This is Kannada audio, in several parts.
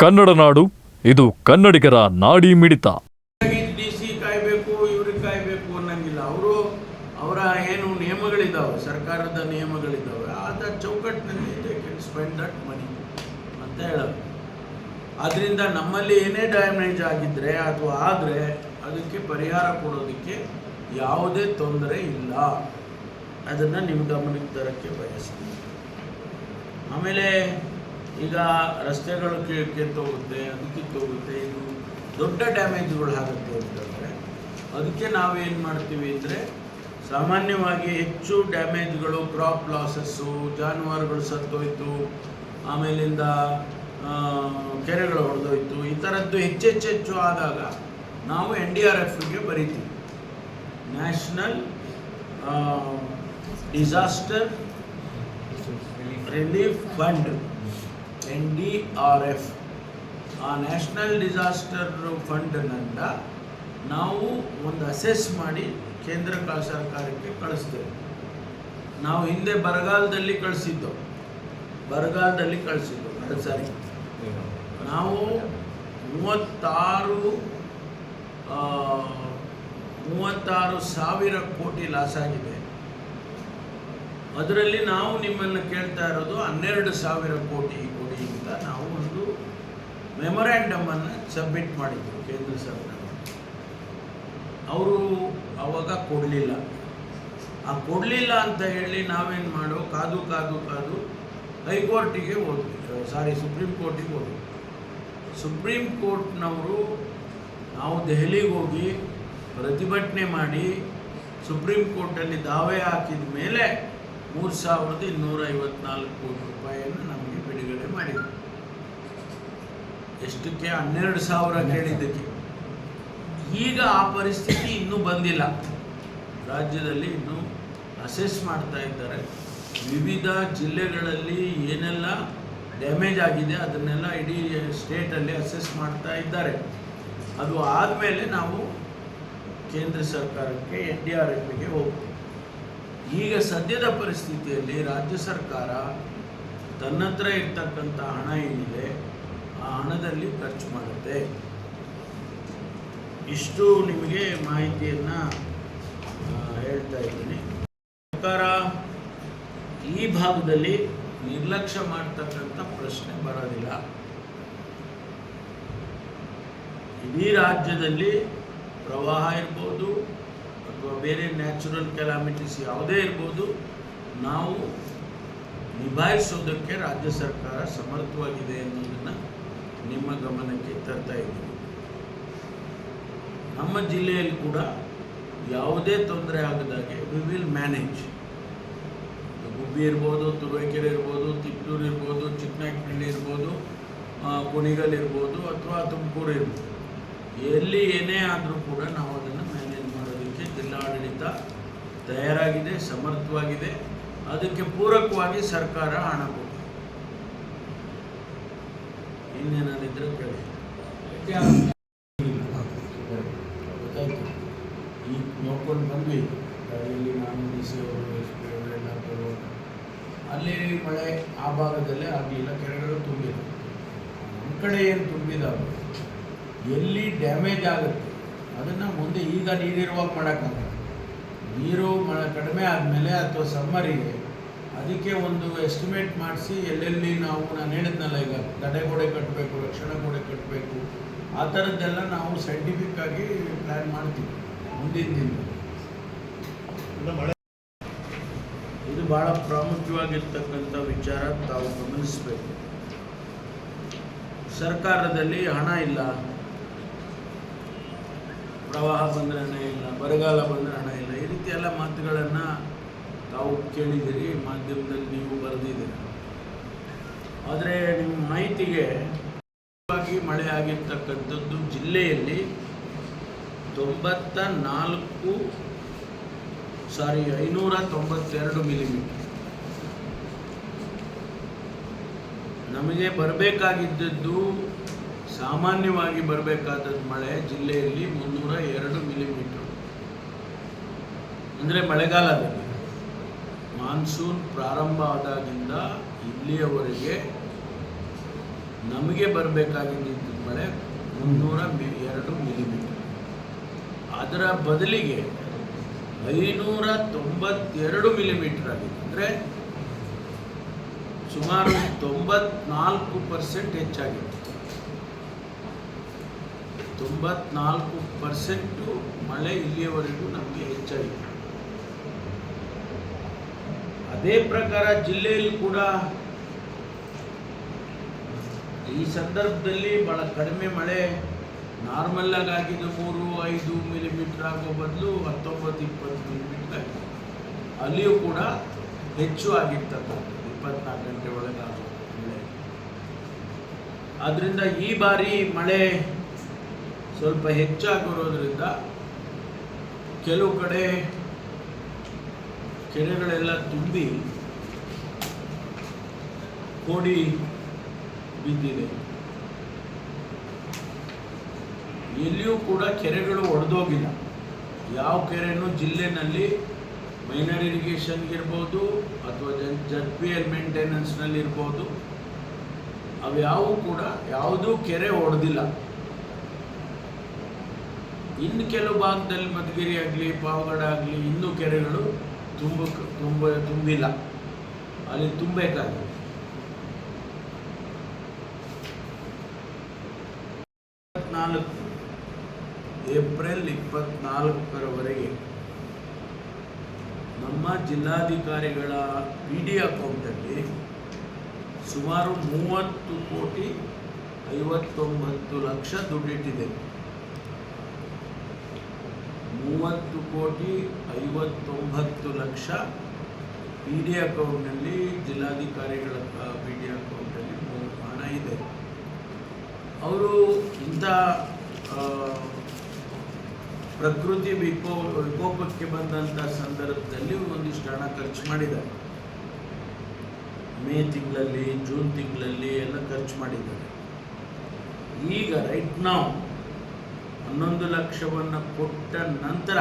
ಕನ್ನಡ ನಾಡು, ಇದು ಕನ್ನಡಿಗರ ನಾಡಿ ಮಿಡಿತ. ಕಾಯಬೇಕು ಇವ್ರಿಗೆ ಕಾಯಬೇಕು ಅನ್ನಂಗಿಲ್ಲ. ಅವರು ಅವರ ಏನು ನಿಯಮಗಳಿದ್ದಾವೆ ಸರ್ಕಾರದ ನಿಯಮಗಳಿದ್ದಾವೆ ಆದ ಚೌಕಟ್ಟಿನಲ್ಲಿ they can spend that money ಅಂತ ಹೇಳೋದು. ಅದರಿಂದ ನಮ್ಮಲ್ಲಿ ಏನೇ ಡ್ಯಾಮೇಜ್ ಆಗಿದ್ದರೆ ಅಥವಾ ಆದರೆ ಅದಕ್ಕೆ ಪರಿಹಾರ ಕೊಡೋದಕ್ಕೆ ಯಾವುದೇ ತೊಂದರೆ ಇಲ್ಲ. ಅದನ್ನು ನಿಮ್ಮ ಗಮನಕ್ಕೆ ತರೋಕ್ಕೆ ಬಯಸ್ತೀನಿ. ಆಮೇಲೆ ಈಗ ರಸ್ತೆಗಳು ಕಿ- ಕಿತ್ತೋಗುತ್ತೆ, ಅದು ಕಿತ್ತೋಗುತ್ತೆ, ಇದು ದೊಡ್ಡ ಡ್ಯಾಮೇಜ್ಗಳು ಆಗುತ್ತೆ ಅಂತಂದರೆ, ಅದಕ್ಕೆ ನಾವೇನು ಮಾಡ್ತೀವಿ ಅಂದರೆ, ಸಾಮಾನ್ಯವಾಗಿ ಹೆಚ್ಚು ಡ್ಯಾಮೇಜ್ಗಳು ಕ್ರಾಪ್ ಲಾಸಸ್ಸು ಜಾನುವಾರುಗಳು ಸತ್ತೋಯ್ತು, ಆಮೇಲಿಂದ ಕೆರೆಗಳು ಹೊಡೆದೋಯ್ತು ಈ ಥರದ್ದು ಹೆಚ್ಚೆಚ್ಚೆಚ್ಚು ಆದಾಗ ನಾವು ಎನ್ ಡಿ ಆರ್ ಎಫ್ಗೆ ಬರಿತೀವಿ. National disaster relief fund. N D R F, ಆ ನ್ಯಾಷನಲ್ ಡಿಸಾಸ್ಟರ್ ಫಂಡ್ನಿಂದ ನಾವು ಒಂದು ಅಸೆಸ್ ಮಾಡಿ ಕೇಂದ್ರ ಸರ್ಕಾರಕ್ಕೆ ಕಳಿಸ್ತೇವೆ. ನಾವು ಹಿಂದೆ ಬರಗಾಲದಲ್ಲಿ ಕಳಿಸಿದ್ದು. ಬರಗಾಲದಲ್ಲಿ ಕಳಿಸಿದ್ದು ಸಾರಿ. ನಾವು ಮೂವತ್ತಾರು ಮೂವತ್ತಾರು ಸಾವಿರ ಕೋಟಿ ಲಾಸ್ ಆಗಿದೆ. ಅದರಲ್ಲಿ ನಾವು ನಿಮ್ಮನ್ನು ಕೇಳ್ತಾ ಇರೋದು ಹನ್ನೆರಡು ಸಾವಿರ ಕೋಟಿ ಕೊಡಿ ನಾವು ಒಂದು ಮೆಮೊರ್ಯಾಂಡಮ್ ಅನ್ನು ಸಬ್ಮಿಟ್ ಮಾಡಿದ್ರು ಕೇಂದ್ರ ಸರ್ಕಾರ. ಅವರು ಅವಾಗ ಕೊಡಲಿಲ್ಲ. ಆ ಕೊಡಲಿಲ್ಲ ಅಂತ ಹೇಳಿ ನಾವೇನು ಮಾಡೋ ಕಾದು ಕಾದು ಕಾದು ಹೈಕೋರ್ಟಿಗೆ ಹೋದ್ವಿ. ಸಾರಿ, ಸುಪ್ರೀಂ ಕೋರ್ಟಿಗೆ ಹೋದ್ವಿ. ಸುಪ್ರೀಂ ಕೋರ್ಟ್ನವರು ನಾವು ದೆಹಲಿಗೆ ಹೋಗಿ ಪ್ರತಿಭಟನೆ ಮಾಡಿ ಸುಪ್ರೀಂ ಕೋರ್ಟಲ್ಲಿ ದಾವೆ ಹಾಕಿದ ಮೇಲೆ ಮೂರು ಸಾವಿರದ ಇನ್ನೂರ ಐವತ್ನಾಲ್ಕು ಕೋಟಿ ರೂಪಾಯಿಯನ್ನು ನಮಗೆ ಬಿಡುಗಡೆ ಮಾಡಿದರು. ಎಷ್ಟಕ್ಕೆ? ಹನ್ನೆರಡು ಸಾವಿರ ಕೇಳಿದ್ದಕ್ಕೆ. ಈಗ ಆ ಪರಿಸ್ಥಿತಿ ಇನ್ನೂ ಬಂದಿಲ್ಲ. ರಾಜ್ಯದಲ್ಲಿ ಇನ್ನೂ ಅಸೆಸ್ ಮಾಡ್ತಾ ಇದ್ದಾರೆ. ವಿವಿಧ ಜಿಲ್ಲೆಗಳಲ್ಲಿ ಏನೆಲ್ಲ ಡ್ಯಾಮೇಜ್ ಆಗಿದೆ ಅದನ್ನೆಲ್ಲ ಇಡೀ ಸ್ಟೇಟಲ್ಲಿ ಅಸೆಸ್ ಮಾಡ್ತಾ ಇದ್ದಾರೆ. ಅದು ಆದಮೇಲೆ ನಾವು ಕೇಂದ್ರ ಸರ್ಕಾರಕ್ಕೆ ಎನ್ ಡಿ ಆರ್ ಎಫ್ಗೆ ಹೋಗ್ತೀವಿ ಈಗ ಸದ್ಯದ ಪರಿಸ್ಥಿತಿಯಲ್ಲಿ ರಾಜ್ಯ ಸರ್ಕಾರ ತನ್ನತ್ರ ಇರ್ತಕ್ಕಂಥ ಹಣ ಏನಿದೆ, ಆ ಹಣದಲ್ಲಿ ಖರ್ಚು ಮಾಡುತ್ತೆ. ಇಷ್ಟು ನಿಮಗೆ ಮಾಹಿತಿಯನ್ನು ಹೇಳ್ತಾ ಇದ್ದೀನಿ. ಸರ್ಕಾರ ಈ ಭಾಗದಲ್ಲಿ ನಿರ್ಲಕ್ಷ್ಯ ಮಾಡ್ತಕ್ಕಂಥ ಪ್ರಶ್ನೆ ಬರೋದಿಲ್ಲ. ಇಡೀ ರಾಜ್ಯದಲ್ಲಿ ಪ್ರವಾಹ ಇರ್ಬೋದು ಅಥವಾ ಬೇರೆ ನ್ಯಾಚುರಲ್ ಕೆಲಾಮಿಟೀಸ್ ಯಾವುದೇ ಇರ್ಬೋದು, ನಾವು ನಿಭಾಯಿಸೋದಕ್ಕೆ ರಾಜ್ಯ ಸರ್ಕಾರ ಸಮರ್ಥವಾಗಿದೆ ಎನ್ನುವುದನ್ನು ನಿಮ್ಮ ಗಮನಕ್ಕೆ ತರ್ತಾ ಇದ್ದೀವಿ. ನಮ್ಮ ಜಿಲ್ಲೆಯಲ್ಲಿ ಕೂಡ ಯಾವುದೇ ತೊಂದರೆ ಆಗದಾಗೆ ವಿ ವಿಲ್ ಮ್ಯಾನೇಜ್ ಗುಬ್ಬಿ ಇರ್ಬೋದು, ತುರುವೇಕೆರೆ ಇರ್ಬೋದು, ತಿಪ್ಟೂರು ಇರ್ಬೋದು ಚಿಕ್ಕನಾಯಕನಹಳ್ಳಿ ಇರ್ಬೋದು ಕುಣಿಗಲ್ ಇರ್ಬೋದು ಅಥವಾ ತುಮಕೂರು ಇರ್ಬೋದು. ಎಲ್ಲಿ ಏನೇ ಆದರೂ ಕೂಡ ನಾವು ಜಿಲ್ಲಾಡಳಿತ ತಯಾರಾಗಿದೆ, ಸಮರ್ಥವಾಗಿದೆ. ಅದಕ್ಕೆ ಪೂರಕವಾಗಿ ಸರ್ಕಾರ ಹಣ ಕೊಟ್ಟಿದೆ. ಇನ್ನೇನಾದಿದ್ರೆ ಕೇಳಿ. ಈಗ ನೋಡ್ಕೊಂಡು ಬಂದ್ವಿ. ಅಲ್ಲಿ ನಾನು ಅವರು ಅಲ್ಲಿ ಮಳೆ ಆ ಭಾಗದಲ್ಲೇ ಆಗಲಿಲ್ಲ, ಕೆರೆಗಳು ತುಂಬಿಲ್ಲ ನಮ್ಮ ಕಡೆ ಏನು ತುಂಬಿದಾವೆ ಎಲ್ಲಿ ಡ್ಯಾಮೇಜ್ ಆಗುತ್ತೆ? ಅದನ್ನು ಮುಂದೆ ಈಗ ನೀರಿರುವಾಗ ಮಾಡೋಕ್ಕಾಗಲ್ಲ. ನೀರು ಕಡಿಮೆ ಆದಮೇಲೆ ಅಥವಾ ಸಮ್ಮರಿಗೆ ಅದಕ್ಕೆ ಒಂದು ಎಸ್ಟಿಮೇಟ್ ಮಾಡಿಸಿ ಎಲ್ಲೆಲ್ಲಿ ನಾವು, ನಾನು ಹೇಳಿದ್ನಲ್ಲ ಈಗ ತಡೆಗೋಡೆ ಕಟ್ಟಬೇಕು ರಕ್ಷಣಾ ಗೋಡೆ ಕಟ್ಟಬೇಕು ಆ ಥರದ್ದೆಲ್ಲ ನಾವು ಸೈಂಟಿಫಿಕ್ ಆಗಿ ಪ್ಲ್ಯಾನ್ ಮಾಡ್ತೀವಿ ಮುಂದಿನ ದಿನ ಇದು ಬಹಳ ಪ್ರಾಮುಖ್ಯವಾಗಿರ್ತಕ್ಕಂಥ ವಿಚಾರ ತಾವು ಗಮನಿಸಬೇಕು. ಸರ್ಕಾರದಲ್ಲಿ ಹಣ ಇಲ್ಲ, ಪ್ರವಾಹ ಬಂದ್ರೆ ಇಲ್ಲ, ಬರಗಾಲ ಬಂದರೆ ಹಣ ಇಲ್ಲ ಈ ರೀತಿ ಎಲ್ಲ ಮಾತುಗಳನ್ನು ತಾವು ಕೇಳಿದ್ದೀರಿ, ಮಾಧ್ಯಮದಲ್ಲಿ ನೀವು ಬರೆದಿದ್ದೀರಿ. ಆದರೆ ನಿಮ್ಮ ಮಾಹಿತಿಗೆ ಮಳೆ ಆಗಿರ್ತಕ್ಕಂಥದ್ದು ಜಿಲ್ಲೆಯಲ್ಲಿ ತೊಂಬತ್ತ ನಾಲ್ಕು ಸಾರಿ ಐನೂರ ತೊಂಬತ್ತೆರಡು ಮಿಲಿಮೀಟರ್ ನಮಗೆ ಬರಬೇಕಾಗಿದ್ದದ್ದು ಸಾಮಾನ್ಯವಾಗಿ ಬರಬೇಕಾದದ್ದು ಮಳೆ ಜಿಲ್ಲೆಯಲ್ಲಿ ಮುನ್ನೂರ ಎರಡು ಮಿಲಿಮೀಟರ್ ಅಂದರೆ ಮಳೆಗಾಲದಲ್ಲಿ. ಮಾನ್ಸೂನ್ ಪ್ರಾರಂಭ ಆದಾಗಿಂದ ಇಲ್ಲಿಯವರೆಗೆ ನಮಗೆ ಬರಬೇಕಾಗಿದ್ದ ಮಳೆ ಮುನ್ನೂರ ಮಿ, ಎರಡು ಮಿಲಿಮೀಟರ್ ಅದರ ಬದಲಿಗೆ ಐನೂರ ತೊಂಬತ್ತೆರಡು ಮಿಲಿಮೀಟರ್ ಆಗಿದೆ ಅಂದರೆ ಸುಮಾರು ತೊಂಬತ್ನಾಲ್ಕು ಪರ್ಸೆಂಟ್ ಹೆಚ್ಚಾಗಿದೆ ತೊಂಬತ್ನಾಲ್ಕು ಪರ್ಸೆಂಟು ಮಳೆ ಇಲ್ಲಿಯವರೆಗೂ ನಮಗೆ ಹೆಚ್ಚಾಗಿದೆ ಅದೇ ಪ್ರಕಾರ ಜಿಲ್ಲೆಯಲ್ಲಿ ಕೂಡ ಈ ಸಂದರ್ಭದಲ್ಲಿ ಬಹಳ ಕಡಿಮೆ ಮಳೆ ನಾರ್ಮಲ್ ಆಗಿ ಆಗಿದ್ದು ಮೂರು, ಐದು ಮಿಲಿಮೀಟರ್ ಆಗೋ ಬದಲು ಹತ್ತೊಂಬತ್ತು, ಇಪ್ಪತ್ತು ಮಿಲಿಮೀಟರ್ ಆಗಿದೆ. ಅಲ್ಲಿಯೂ ಕೂಡ ಹೆಚ್ಚು ಆಗಿರ್ತಕ್ಕಂಥದ್ದು ಇಪ್ಪತ್ನಾಲ್ಕು ಗಂಟೆ ಒಳಗಾಗೋ ಮಳೆ. ಆದ್ದರಿಂದ ಈ ಬಾರಿ ಮಳೆ ಸ್ವಲ್ಪ ಹೆಚ್ಚಾಗಿರೋದ್ರಿಂದ ಕೆಲವು ಕಡೆ ಕೆರೆಗಳೆಲ್ಲ ತುಂಬಿ ಕೋಡಿ ಬಿದ್ದಿದೆ. ಎಲ್ಲಿಯೂ ಕೂಡ ಕೆರೆಗಳು ಒಡೆದೋಗಿಲ್ಲ. ಯಾವ ಕೆರೆನೂ ಜಿಲ್ಲೆನಲ್ಲಿ ಮೈನರ್ ಇರಿಗೇಷನ್ಗೆ ಇರ್ಬೋದು ಅಥವಾ ಜನ್ ಜಡ್ ಪಿ ಎಲ್ ಮೇಂಟೆನೆನ್ಸ್ನಲ್ಲಿ ಇರ್ಬೋದು. ಅವ್ಯಾವು ಕೂಡ ಯಾವುದೂ ಕೆರೆ ಒಡೆದಿಲ್ಲ. ಇನ್ನು ಕೆಲವು ಭಾಗದಲ್ಲಿ ಮಧುಗಿರಿ ಆಗಲಿ, ಪಾವಗಡ ಆಗಲಿ ಇನ್ನೂ ಕೆರೆಗಳು ತುಂಬ ತುಂಬ ತುಂಬಿಲ್ಲ. ಅಲ್ಲಿ ತುಂಬಬೇಕಾಗಿದೆ. ಇಪ್ಪತ್ನಾಲ್ಕು, ಏಪ್ರಿಲ್ ಇಪ್ಪತ್ನಾಲ್ಕರವರೆಗೆ ನಮ್ಮ ಜಿಲ್ಲಾಧಿಕಾರಿಗಳ ಪಿ ಡಿ ಅಕೌಂಟಲ್ಲಿ ಸುಮಾರು ಮೂವತ್ತು ಕೋಟಿ ಐವತ್ತೊಂಬತ್ತು ಲಕ್ಷ ದುಡ್ಡಿಟ್ಟಿದೆ. ಮೂವತ್ತು ಕೋಟಿ ಐವತ್ತೊಂಬತ್ತು ಲಕ್ಷ ಪಿ ಡಿ ಅಕೌಂಟ್ನಲ್ಲಿ, ಜಿಲ್ಲಾಧಿಕಾರಿಗಳ ಪಿ ಡಿ ಅಕೌಂಟಲ್ಲಿ ಹಣ ಇದೆ. ಅವರು ಇಂಥ ಪ್ರಕೃತಿ ವಿಕೋ ವಿಕೋಪಕ್ಕೆ ಬಂದಂಥ ಸಂದರ್ಭದಲ್ಲಿ ಒಂದಿಷ್ಟು ಹಣ ಖರ್ಚು ಮಾಡಿದ್ದಾರೆ. ಮೇ ತಿಂಗಳಲ್ಲಿ, ಜೂನ್ ತಿಂಗಳಲ್ಲಿ ಎಲ್ಲ ಖರ್ಚು ಮಾಡಿದ್ದಾರೆ. ಈಗ ರೈಟ್ ನಾವು ಹನ್ನೊಂದು ಲಕ್ಷವನ್ನು ಕೊಟ್ಟ ನಂತರ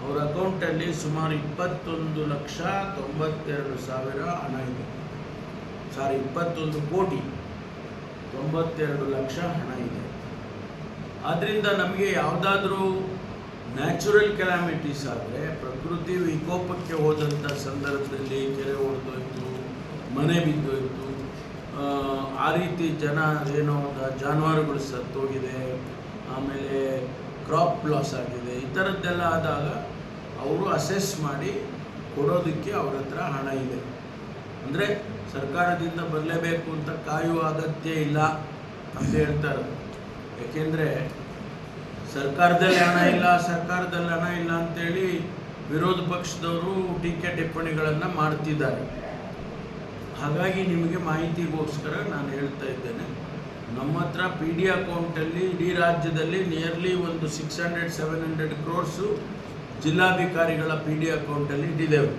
ಅವರ ಅಕೌಂಟಲ್ಲಿ ಸುಮಾರು ಇಪ್ಪತ್ತೊಂದು ಲಕ್ಷ ತೊಂಬತ್ತೆರಡು ಸಾವಿರ ಹಣ ಇದೆ. ಸಾರಿ ಇಪ್ಪತ್ತೊಂದು ಕೋಟಿ ತೊಂಬತ್ತೆರಡು ಲಕ್ಷ ಹಣ ಇದೆ. ಆದ್ದರಿಂದ ನಮಗೆ ಯಾವುದಾದ್ರೂ ನ್ಯಾಚುರಲ್ ಕೆಲಾಮಿಟೀಸ್ ಆದರೆ ಪ್ರಕೃತಿ ವಿಕೋಪಕ್ಕೆ ಹೋದಂಥ ಸಂದರ್ಭದಲ್ಲಿ ಕೆರೆ ಹೊಡೆದೋಯ್ತು ಮನೆ ಬಿದ್ದೋಯ್ತು ಆ, ರೀತಿ ಜನ ಏನೋ ಜಾನುವಾರುಗಳು ಸತ್ತೋಗಿದೆ ಆಮೇಲೆ ಕ್ರಾಪ್ ಲಾಸ್ ಆಗಿದೆ ಈ ಥರದ್ದೆಲ್ಲ ಆದಾಗ ಅವರು ಅಸೆಸ್ ಮಾಡಿ ಕೊಡೋದಕ್ಕೆ ಅವ್ರ ಹತ್ರ ಹಣ ಇದೆ. ಅಂದರೆ ಸರ್ಕಾರದಿಂದ ಬರಲೇಬೇಕು ಅಂತ ಕಾಯುವ ಅಗತ್ಯ ಇಲ್ಲ ಅಂತ ಹೇಳ್ತಾರೆ. ಯಾಕೆಂದರೆ ಸರ್ಕಾರದಲ್ಲಿ ಹಣ ಇಲ್ಲ, ಸರ್ಕಾರದಲ್ಲಿ ಹಣ ಇಲ್ಲ ಅಂತೇಳಿ ವಿರೋಧ ಪಕ್ಷದವರು ಟೀಕೆ ಟಿಪ್ಪಣಿಗಳನ್ನು ಮಾಡ್ತಿದ್ದಾರೆ. ಹಾಗಾಗಿ ನಿಮಗೆ ಮಾಹಿತಿಗೋಸ್ಕರ ನಾನು ಹೇಳ್ತಾ ಇದ್ದೇನೆ. ನಮ್ಮ ಹತ್ರ ಪಿ ಡಿ ಅಕೌಂಟಲ್ಲಿ ಇಡೀ ರಾಜ್ಯದಲ್ಲಿ ನಿಯರ್ಲಿ ಒಂದು six hundred seven hundred crores ಜಿಲ್ಲಾಧಿಕಾರಿಗಳ ಪಿ ಡಿ ಅಕೌಂಟಲ್ಲಿ ಇಟ್ಟಿದ್ದೇವೆ.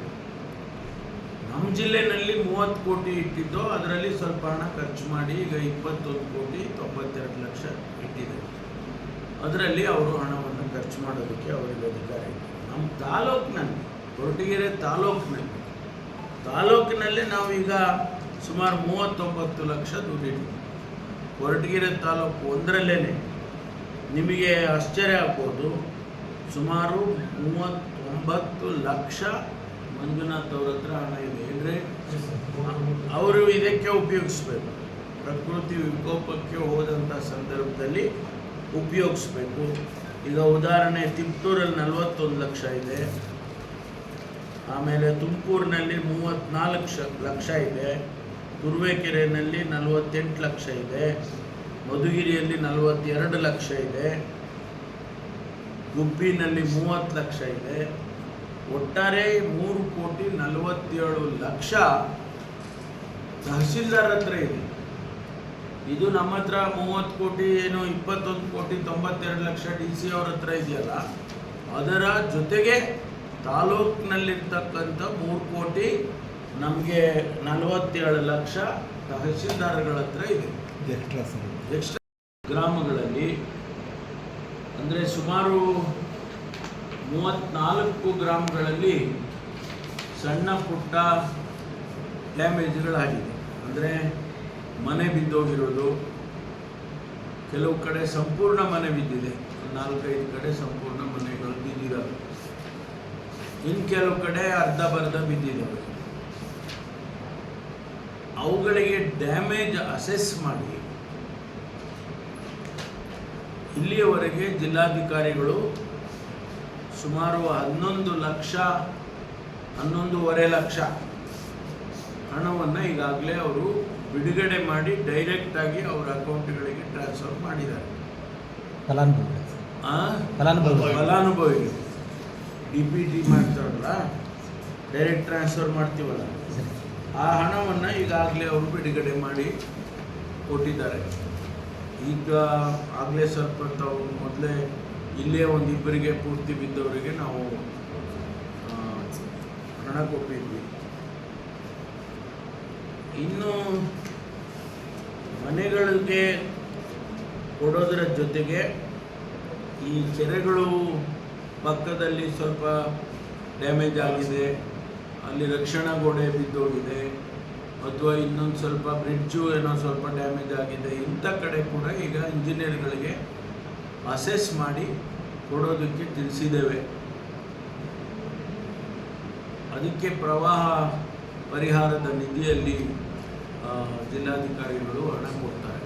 ನಮ್ಮ ಜಿಲ್ಲೆಯಲ್ಲಿ ಮೂವತ್ತು ಕೋಟಿ ಇಟ್ಟಿದ್ದು ಅದರಲ್ಲಿ ಸ್ವಲ್ಪ ಹಣ ಖರ್ಚು ಮಾಡಿ ಈಗ ಇಪ್ಪತ್ತೊಂದು ಕೋಟಿ, ತೊಂಬತ್ತೆರಡು ಲಕ್ಷ ಇಟ್ಟಿದ್ದೇವೆ ಅದರಲ್ಲಿ ಅವರು ಹಣವನ್ನು ಖರ್ಚು ಮಾಡೋದಕ್ಕೆ ಅವರಿಗೆ ಅಧಿಕಾರ ನಮ್ಮ ತಾಲೂಕಿನಲ್ಲಿ, ಕೊರಟಗೆರೆ ತಾಲೂಕಿನಲ್ಲಿ ತಾಲೂಕಿನಲ್ಲಿ ನಾವೀಗ ಸುಮಾರು ಮೂವತ್ತೊಂಬತ್ತು ಲಕ್ಷ ದುಡ್ಡಿಟ್ಟಿದ್ದೀವಿ ಕೊರಟಗೆರೆ ತಾಲೂಕು ಒಂದರಲ್ಲೇ ನಿಮಗೆ ಆಶ್ಚರ್ಯ ಆಗ್ಬೋದು. ಸುಮಾರು ಮೂವತ್ತೊಂಬತ್ತು ಲಕ್ಷ ಮಂಜುನಾಥ್ ಅವ್ರ ಹತ್ರ ಹಣ ಇದೆ. ಅವರು ಇದಕ್ಕೆ ಉಪಯೋಗಿಸ್ಬೇಕು. ಪ್ರಕೃತಿ ವಿಕೋಪಕ್ಕೆ ಹೋದಂಥ ಸಂದರ್ಭದಲ್ಲಿ ಉಪಯೋಗಿಸ್ಬೇಕು. ಈಗ ಉದಾಹರಣೆ ತಿಪ್ಟೂರಲ್ಲಿ ನಲವತ್ತೊಂದು ಲಕ್ಷ ಇದೆ. ಆಮೇಲೆ ತುಮಕೂರಿನಲ್ಲಿ ಮೂವತ್ತ್ನಾಲ್ಕು ಲಕ್ಷ ಇದೆ. ತುರುವೇಕೆರೆಯಲ್ಲಿ ನಲವತ್ತೆಂಟು ಲಕ್ಷ ಇದೆ. ಮಧುಗಿರಿಯಲ್ಲಿ ನಲವತ್ತೆರಡು ಲಕ್ಷ ಇದೆ. ಗುಬ್ಬಿನಲ್ಲಿ ಮೂವತ್ತು ಲಕ್ಷ ಇದೆ. ಒಟ್ಟಾರೆ ಮೂರು ಕೋಟಿ ನಲವತ್ತೇಳು ಲಕ್ಷ ತಹಸೀಲ್ದಾರ್ ಹತ್ರ ಇದೆ. ಇದು ನಮ್ಮ ಹತ್ರ ಮೂವತ್ತು ಕೋಟಿ, ಏನು ಇಪ್ಪತ್ತೊಂದು ಕೋಟಿ, ತೊಂಬತ್ತೆರಡು ಲಕ್ಷ ಡಿ ಸಿ ಅವ್ರ ಹತ್ರ ಇದೆಯಲ್ಲ, ಅದರ ಜೊತೆಗೆ ತಾಲೂಕಿನಲ್ಲಿರ್ತಕ್ಕಂಥ ಮೂರು ಕೋಟಿ ನಮಗೆ ನಲವತ್ತೇಳು ಲಕ್ಷ ತಹಶೀಲ್ದಾರ್ಗಳ ಹತ್ರ ಇದೆ. ಎಕ್ಸ್ಟ್ರಾ ಗ್ರಾಮಗಳಲ್ಲಿ ಅಂದರೆ ಸುಮಾರು ಮೂವತ್ತ್ನಾಲ್ಕು ಗ್ರಾಮಗಳಲ್ಲಿ ಸಣ್ಣ ಪುಟ್ಟ ಡ್ಯಾಮೇಜ್ಗಳಾಗಿದೆ. ಅಂದರೆ ಮನೆ ಬಿದ್ದೋಗಿರೋದು ಕೆಲವು ಕಡೆ ಸಂಪೂರ್ಣ ಮನೆ ಬಿದ್ದಿದೆ. ನಾಲ್ಕೈದು ಕಡೆ ಸಂಪೂರ್ಣ ಮನೆಗಳು ಬಿದ್ದಿದ್ದಾವೆ ಇನ್ನು ಕೆಲವು ಕಡೆ ಅರ್ಧ ಬರ್ಧ ಬಿದ್ದಿದ್ದಾವೆ ಅವುಗಳಿಗೆ ಡ್ಯಾಮೇಜ್ ಅಸೆಸ್ ಮಾಡಿ. ಇಲ್ಲಿಯವರೆಗೆ ಜಿಲ್ಲಾಧಿಕಾರಿಗಳು ಸುಮಾರು ಹನ್ನೊಂದು ಲಕ್ಷ ಹನ್ನೊಂದೂವರೆ ಲಕ್ಷ ಹಣವನ್ನು ಈಗಾಗಲೇ ಅವರು ಬಿಡುಗಡೆ ಮಾಡಿ ಡೈರೆಕ್ಟಾಗಿ ಅವರ ಅಕೌಂಟ್ಗಳಿಗೆ ಟ್ರಾನ್ಸ್ಫರ್ ಮಾಡಿದ್ದಾರೆ. ಫಲಾನುಭವಿ ಫಲಾನುಭವಿಗಳು. ಡಿ ಪಿ ಟಿ ಮಾಡ್ತಾರಲ್ಲ ಡೈರೆಕ್ಟ್ ಟ್ರಾನ್ಸ್ಫರ್ ಮಾಡ್ತೀವಲ್ಲ. ಆ ಹಣವನ್ನು ಈಗಾಗಲೇ ಅವರು ಬಿಡುಗಡೆ ಮಾಡಿ ಕೊಟ್ಟಿದ್ದಾರೆ. ಈಗ ಆಗಲೇ ಸ್ವಲ್ಪ ತಾವು ಮೊದಲೇ ಇಲ್ಲೇ ಒಂದಿಬ್ಬರಿಗೆ ಪೂರ್ತಿ ಬಿದ್ದವರಿಗೆ ನಾವು ಹಣ ಕೊಟ್ಟಿದ್ವಿ. ಇನ್ನು ಮನೆಗಳಿಗೆ ಕೊಡೋದರ ಜೊತೆಗೆ ಈ ಕೆರೆಗಳು ಪಕ್ಕದಲ್ಲಿ ಸ್ವಲ್ಪ ಡ್ಯಾಮೇಜ್ ಆಗಿದೆ. ಅಲ್ಲಿ ರಕ್ಷಣಾ ಗೋಡೆ ಬಿದ್ದೋಗಿದೆ. ಅಥವಾ ಇನ್ನೊಂದು ಸ್ವಲ್ಪ ಬ್ರಿಡ್ಜು ಏನೋ ಸ್ವಲ್ಪ ಡ್ಯಾಮೇಜ್ ಆಗಿದೆ. ಇಂಥ ಕಡೆ ಕೂಡ ಈಗ ಇಂಜಿನಿಯರ್ಗಳಿಗೆ ಅಸೆಸ್ ಮಾಡಿ ಕೊಡೋದಕ್ಕೆ ತಿಳಿಸಿದ್ದೇವೆ. ಅದಕ್ಕೆ ಪ್ರವಾಹ ಪರಿಹಾರದ ನಿಧಿಯಲ್ಲಿ ಜಿಲ್ಲಾಧಿಕಾರಿಗಳು ಹಣ ಕೊಡ್ತಾರೆ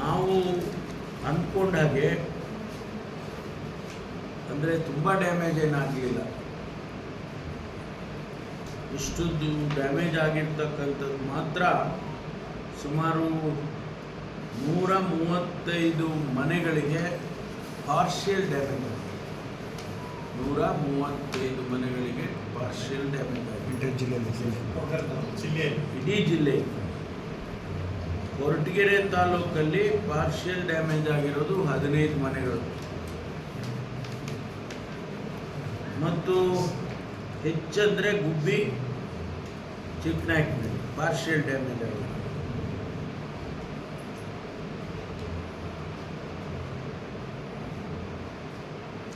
ನಾವು ಅಂದ್ಕೊಂಡ ಹಾಗೆ ಅಂದರೆ ತುಂಬ ಡ್ಯಾಮೇಜ್ ಏನಾಗಲಿಲ್ಲ ಇಷ್ಟೊಂದು ಡ್ಯಾಮೇಜ್ ಆಗಿರ್ತಕ್ಕಂಥದ್ದು ಮಾತ್ರ ಸುಮಾರು ನೂರ ಮೂವತ್ತೈದು ಮನೆಗಳಿಗೆ ಪಾರ್ಷಿಯಲ್ ಡ್ಯಾಮೇಜ್ ಆಗಿದೆ. ನೂರ ಮೂವತ್ತೈದು ಮನೆಗಳಿಗೆ ಪಾರ್ಷಿಯಲ್ ಡ್ಯಾಮೇಜ್ ಆಗಿದೆ. ಇಡೀ ಜಿಲ್ಲೆಯಲ್ಲಿ ಇಡೀ ಜಿಲ್ಲೆ ಹೊರಟಗೆರೆ ತಾಲೂಕಲ್ಲಿ ಪಾರ್ಷಿಯಲ್ ಡ್ಯಾಮೇಜ್ ಆಗಿರೋದು ಹದಿನೈದು ಮನೆಗಳು. ಮತ್ತು ಹೆಚ್ಚಂದ್ರೆ ಗುಬ್ಬಿ ಚಿಕ್ಕನಾಯ್ಕನಲ್ಲಿ ಪಾರ್ಷಿಯಲ್ ಡ್ಯಾಮೇಜ್ ಆಗಿದೆ.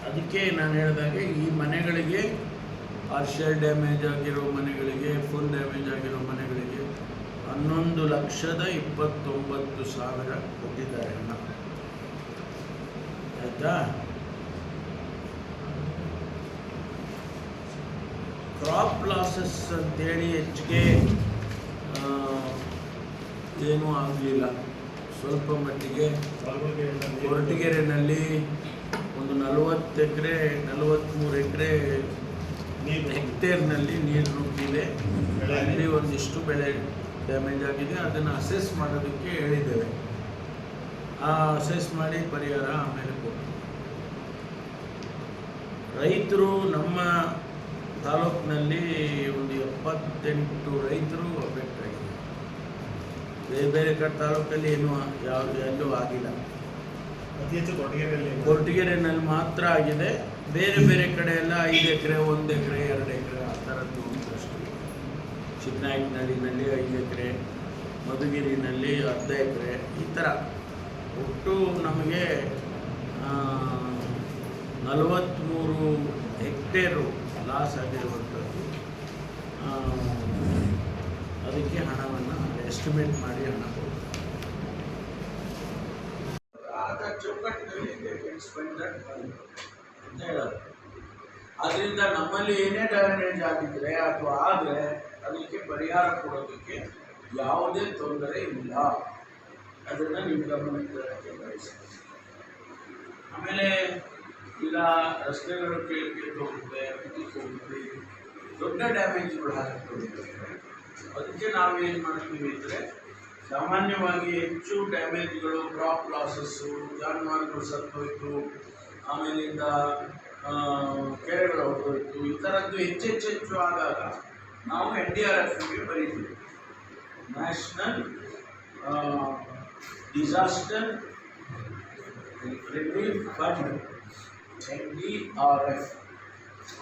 ಅದಕ್ಕೆ ನಾನು ಹೇಳಿದಾಗೆ ಈ ಮನೆಗಳಿಗೆ ಪಾರ್ಷಿಯಲ್ ಡ್ಯಾಮೇಜ್ ಆಗಿರೋ ಮನೆಗಳಿಗೆ ಫುಲ್ ಡ್ಯಾಮೇಜ್ ಆಗಿರೋ ಮನೆಗಳಿಗೆ ಹನ್ನೊಂದು ಲಕ್ಷದ ಇಪ್ಪತ್ತೊಂಬತ್ತು ಸಾವಿರ ಕೊಟ್ಟಿದ್ದಾರೆ ಹಣ ಆಯ್ತಾ? ಕ್ರಾಪ್ ಲಾಸಸ್ ಅಂತೇಳಿ ಹೆಚ್ಚಿಗೆ ಏನೂ ಆಗಲಿಲ್ಲ. ಸ್ವಲ್ಪ ಮಟ್ಟಿಗೆ ಕೊರಟಗೆರೆನಲ್ಲಿ ಒಂದು ನಲವತ್ತು ಎಕರೆ, ನಲವತ್ತ್ಮೂರು ಎಕರೆ ಹೆಕ್ಟೇರ್ನಲ್ಲಿ ನೀರು ನುಗ್ಗಿದೆ. ಅಲ್ಲಿ ಒಂದಿಷ್ಟು ಬೆಳೆ ಡ್ಯಾಮೇಜ್ ಆಗಿದೆ. ಅದನ್ನು ಅಸೆಸ್ ಮಾಡೋದಕ್ಕೆ ಹೇಳಿದ್ದೇವೆ. ಆ ಅಸೆಸ್ ಮಾಡಿ ಪರಿಹಾರ ಆಮೇಲೆ ಕೊಡ್ತೀವಿ ರೈತರು ನಮ್ಮ ತಾಲೂಕಿನಲ್ಲಿ ಒಂದು ಎಪ್ಪತ್ತೆಂಟು ರೈತರು ಅಫೆಕ್ಟ್ ಆಗಿದೆ ಬೇರೆ ಬೇರೆ ಕಡೆ ತಾಲೂಕಲ್ಲಿ ಏನು ಯಾವುದು ಎಲ್ಲೂ ಆಗಿಲ್ಲ. ಅತಿ ಹೆಚ್ಚು ಕೊಟ್ಟಿಗೆರೆಯಲ್ಲಿ ಕೊರಟಗೆರೆನಲ್ಲಿ ಮಾತ್ರ ಆಗಿದೆ. ಬೇರೆ ಬೇರೆ ಕಡೆ ಎಲ್ಲ ಐದು ಎಕರೆ ಒಂದು ಎಕರೆ ಎರಡು ಎಕರೆ ಆ ಥರದ್ದು ಒಂದಷ್ಟು ಚಿಕ್ಕನಾಯಕನಹಳ್ಳಿನಲ್ಲಿ ಐದು ಎಕರೆ ಮಧುಗಿರಿನಲ್ಲಿ ಅರ್ಧ ಎಕರೆ ಈ ಥರ. ಒಟ್ಟು ನಮಗೆ ನಲವತ್ತ್ಮೂರು ಹೆಕ್ಟೇರು ಲಾಸ್ ಆಗಿರುವಂಥದ್ದು ಅದಕ್ಕೆ ಹಣವನ್ನು ಎಸ್ಟಿಮೇಟ್ ಮಾಡಿ ಹಣ ಅದರಿಂದ ನಮ್ಮಲ್ಲಿ ಏನೇ ಡ್ಯಾಮೇಜ್ ಆಗಿದ್ರೆ ಅಥವಾ ಆದರೆ ಅದಕ್ಕೆ ಪರಿಹಾರ ಕೊಡೋದಕ್ಕೆ ಯಾವುದೇ ತೊಂದರೆ ಇಲ್ಲ. ಅದನ್ನು ನೀವು ಆಮೇಲೆ ಈಗ ರಸ್ತೆಗಳು ಕೇಳಿಕೆ ಹೋಗುತ್ತೆ ಹೋಗುತ್ತೆ. ದೊಡ್ಡ ಡ್ಯಾಮೇಜ್ಗಳು ಆಗ್ತದೆ. ಅದಕ್ಕೆ ನಾವೇನು ಮಾಡ್ತೀವಿ ಅಂದರೆ, ಸಾಮಾನ್ಯವಾಗಿ ಹೆಚ್ಚು ಡ್ಯಾಮೇಜ್ಗಳು ಕ್ರಾಪ್ ಲಾಸಸ್ಸು ಜಾನುವಾರುಗಳು ಸತ್ತೋಯ್ತು, ಆಮೇಲಿಂದ ಕೆರೆಗಳು ಹೊರಟೋಯ್ತು ಈ ಥರದ್ದು ಹೆಚ್ಚೆಚ್ಚು ಹೆಚ್ಚು ಆದಾಗ ನಾವು ಎನ್ ಡಿ ಆರ್ ಎಫ್ಗೆ ಬರೀತೀವಿ. National disaster relief fund N D R F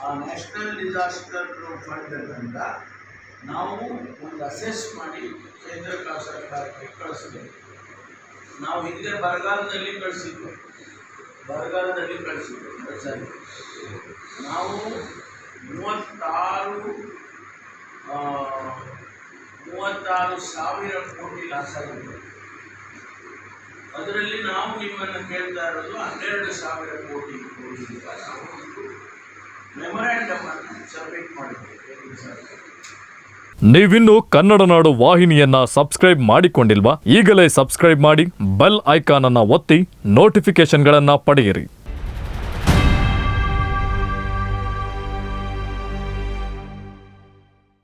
ಆ ನ್ಯಾಷನಲ್ ಡಿಸಾಸ್ಟರ್ ಫಂಡ್ ಅಂತ ನಾವು ಒಂದು ಅಸೆಸ್ ಮಾಡಿ ಕೇಂದ್ರ ಕ- ಸರ್ಕಾರಕ್ಕೆ ಕಳಿಸಿದ್ದೇವೆ ನಾವು ಹಿಂದೆ ಬರಗಾಲದಲ್ಲಿ ಕಳಿಸಿದ್ವಿ. ಬರಗಾಲದಲ್ಲಿ ಕಳಿಸಿದ್ವಿ. ಸರಿ. ನಾವು ಮೂವತ್ತಾರು ಆ, ಮೂವತ್ತಾರು ಸಾವಿರ ಕೋಟಿ ಲಾಸ್ ಆಗಿದೆ. ಅದರಲ್ಲಿ ನಾವು ನಿಮ್ಮನ್ನು ಕೇಳ್ತಾ ಇರೋದು ಹನ್ನೆರಡು ಸಾವಿರ ಕೋಟಿ ಕೋಟಿ ಮೆಮೊರಾಂಡಮ್ ಅನ್ನು ಸಬ್ಮಿಟ್ ಮಾಡಿದ್ದೇವೆ ನೀವಿನ್ನು ಕನ್ನಡ ನಾಡು ವಾಹಿನಿಯನ್ನ ಸಬ್ಸ್ಕ್ರೈಬ್ ಮಾಡಿಕೊಂಡಿಲ್ವಾ? ಈಗಲೇ ಸಬ್ಸ್ಕ್ರೈಬ್ ಮಾಡಿ ಬೆಲ್ ಐಕಾನ್ ಅನ್ನ ಒತ್ತಿ ನೋಟಿಫಿಕೇಶನ್ಗಳನ್ನ ಪಡೆಯಿರಿ.